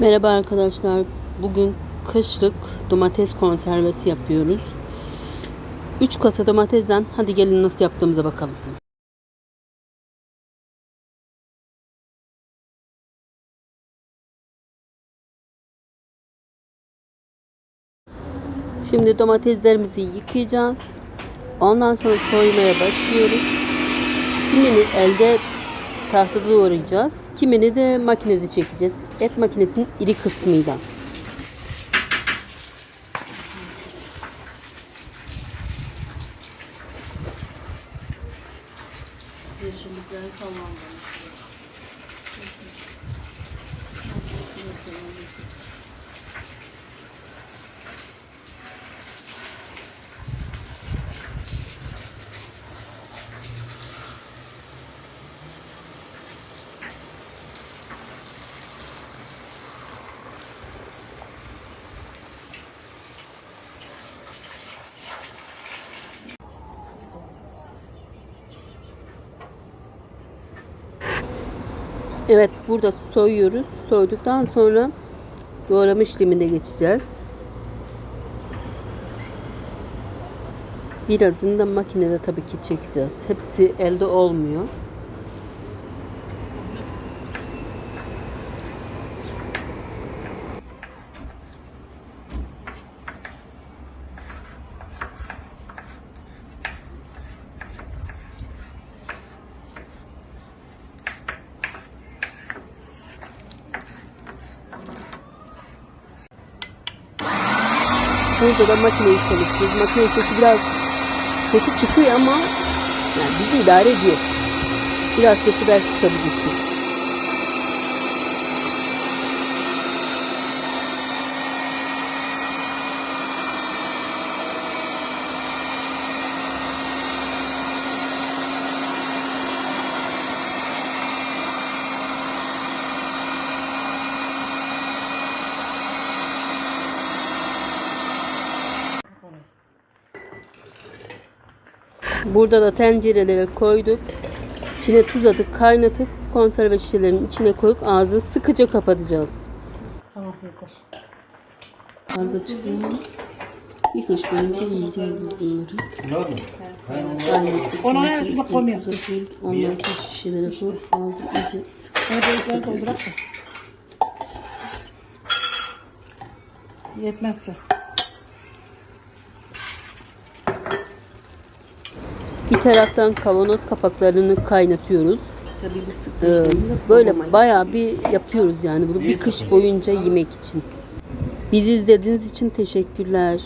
Merhaba arkadaşlar. Bugün kışlık domates konservesi yapıyoruz. 3 kasa domatesden hadi gelin nasıl yaptığımıza bakalım. Şimdi domateslerimizi yıkayacağız. Ondan sonra soymaya başlıyoruz. Kimini elde tahtada doğrayacağız. Kimini de makinede çekeceğiz. Et makinesinin iri kısmıyla. Yeşillikler sallandı. Evet burada soyuyoruz. Soyduktan sonra doğrama işlemine geçeceğiz. Birazını da makinede tabii ki çekeceğiz. Hepsi elde olmuyor. Burada da makineyi çalıştırıyoruz. Makine sesi biraz kötü çıkıyor ama yani bizi idare ediyor. Biraz sesi belki çıkabilirsiniz. Burada da tencerelere koyduk. İçine tuz atıp kaynatıp konserve şişelerinin içine koyup ağzını sıkıca kapatacağız. Tamam yeter. Fazla çıkıyor bir kış boyunca yiyeceğiz biz bunları. Kaynattık. Onu tuz ayağınızla atıyoruz, koymuyor. Onları tuz şişelere koyup ağzını iyice sık. Hadi balıkları doldurak da. Yetmezse. Bir taraftan kavanoz kapaklarını kaynatıyoruz. Tabii bu sık Ee, böyle bayağı bir yapıyoruz yani bunu bir kış boyunca yemek için. Bizi izlediğiniz için teşekkürler.